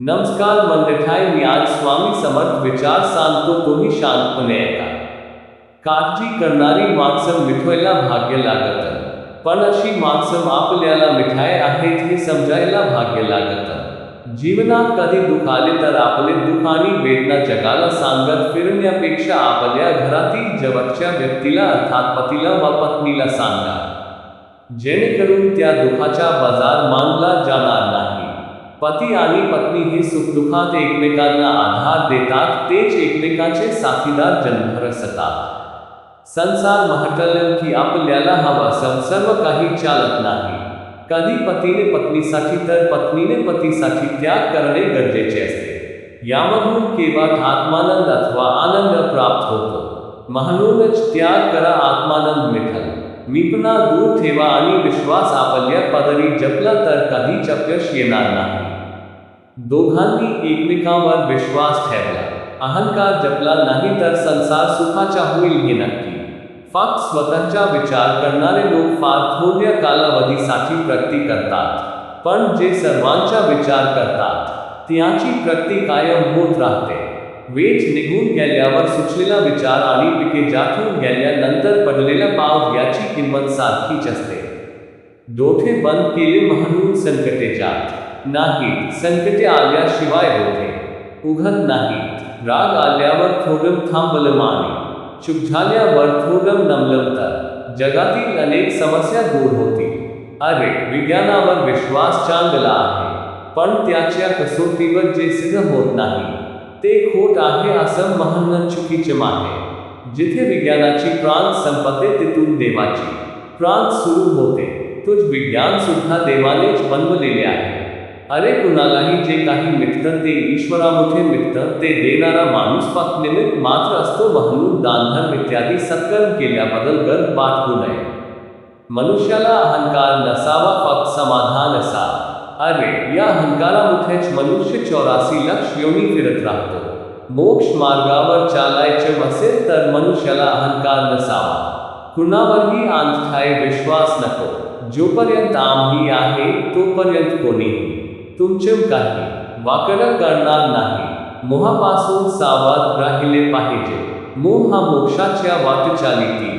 नमस्कार मंडठाय मी आज स्वामी समर्थ विचार सांगतो तुम्ही शांतपणे ऐका काळजी करणारी माणसं मिठवायला भाग्य लागतं। पण अशी माणसं आपल्याला मिठाय आहेत हे समजायला भाग्य लागतं। जीवनात कधी दुःख आले तर आपले दुःख आणि वेदना जगाला सांगत फिरण्यापेक्षा आपल्या घरातील जवळच्या व्यक्तीला अर्थात पतीला व पत्नीला सांगा। जेणेकरून त्या दुःखाचा बाज़ार मानला जाणार नाही। पती आणि पत्नी हे सुखदुःखात एकमेकांना आधार देतात, तेच एकमेकांचे साथीदार जन्मभर असतात. संसार म्हटलं की आपल्याला हवा सर्व काही चालत नाही. कधी पतीने पत्नीसाठी तर पत्नीने पतीसाठी त्याग करणे गरजेचे असते. यामधून केवळ आत्मानंद अथवा आनंद प्राप्त होतो. म्हणूनच त्याग करा आत्मानंद मिळेल मीपणा दूर ठेवा आणि विश्वास आपल्या पदरी जपला तर कधीच अपयश येणार नाही. दोघांनी एकमेकांवर विश्वास ठेवला. अहंकार जपला नाही तर संसार सुखाचा होईल हे नक्की. फक्त स्वतःचा विचार करणारे लोक फार थोड्या कालावधीसाठी प्रगती करतात. पण जे सर्वांचा विचार करतात, त्यांची प्रगती कायम होत राहते. वेच निघून गेल्यावर सुचलेला विचार आणि पिके जाथून गेल्यानंतर पडलेला पाव याची किंमत सारखीच असते. डोळे बंद केले म्हणून संकटे जात. नाहीत, संकटे आल्याशिवाय होते. उघड नाहीत, राग आल्यावर थोडं थांबलं माने. चूक झाल्यावर थोडं नमलं तर जगातील अनेक समस्या दूर होतील. अरे, विज्ञानावर विश्वास चांगला आहे, पण त्याच्या कसोटीवर जे सिद्ध होत नाही, ते खोट आहे असं म्हणणं चुकीचे आहे जिथे विज्ञानाची प्राण संपते तिथून देवाची. प्राण सुरू होते तुझ विज्ञान सुद्धा देवानेच बनवलेले आहे. अरे कुणालाही जे काही मिळतं ते ईश्वरामुखे मिळतं ते देणारा माणूस फक्त निमित्त मात्र असतो म्हणून दानधर्म इत्यादी सत्कर्म केल्याबद्दल गर्व बाटू नये. मनुष्याला अहंकार नसावा, फक्त समाधान असावा अरे, या अहंकारामुळेच मनुष्य चौरासी लक्ष योनी फिरत राहतो. मोक्ष मार्गावर चालायचे असेल तर मनुष्याला अहंकार नसावा. कुणावरही अंतठाय विश्वास नको. जोपर्यंत आम्ही आहे, तोपर्यंत कोणीही. तुमचे काही वाकडं करणार नाही. मोहापासून सावध राहिले पाहिजे. मोह हा मोक्षाच्या वाटचालीतील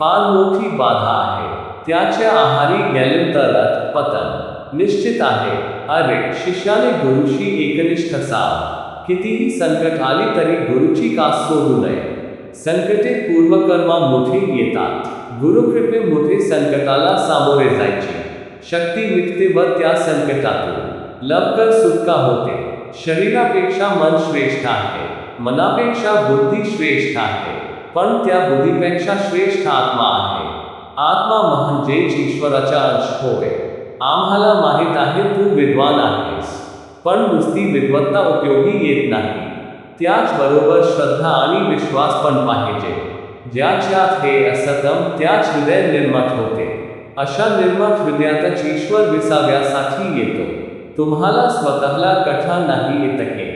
फार मोठी बाधा आहे. त्याच्या आहारी गेल्यानंतरच पतन. निश्चित आहे. अरे, शिष्याने गुरुशी एकनिष्ठ असावा कितीही संकट आली तरी गुरुची का सोडू नये? संकटे पूर्वकर्मा मोठे येतात. गुरुकृपे मोठे संकटाला सामोरे जायचे. शक्ती मिटते व त्या संकटातून लवकर सुटका होते। शरीरापेक्षा मन श्रेष्ठ आहे मनापेक्षा बुद्धी श्रेष्ठ आहे पण त्या बुद्धीपेक्षा श्रेष्ठ आत्मा आहे। आत्मा म्हणजेच ईश्वराचा अंश होय। आम्हाला माहीत आहे तू विद्वान आहेस। पण नुसती विद्वत्ता उपयोगी येत नाही। त्याचबरोबर श्रद्धा आणि विश्वास पण पाहिजे। ज्याच्यात हे असतम, त्याच हृदय निर्मात होते। अशा निर्मात हृदयातच ईश्वर विसाव्यासाठी येतो. तुम्हाला स्वतःला कथा नाही येत हे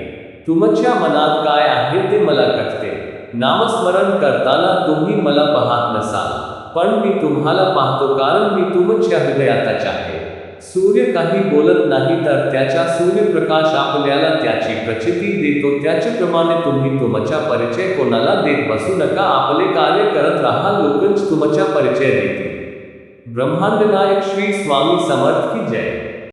तुमच्या मनात काय आहे ते मला कळते. नामस्मरण करताना तुम्ही मला पाहत नसाल. पण मी तुम्हाला पाहतो कारण मी तुमच्या हृदयातच आहे. सूर्य काही बोलत नाही तर त्याचा सूर्यप्रकाश आपल्याला त्याची प्रचिती देतो. त्याच्याप्रमाणे तुम्ही तुमचा परिचय कोणाला देत बसू नका. आपले कार्य करत राहा. लोकच तुमचा परिचय देते ब्रह्मांड नायक श्री स्वामी समर्थ की जय।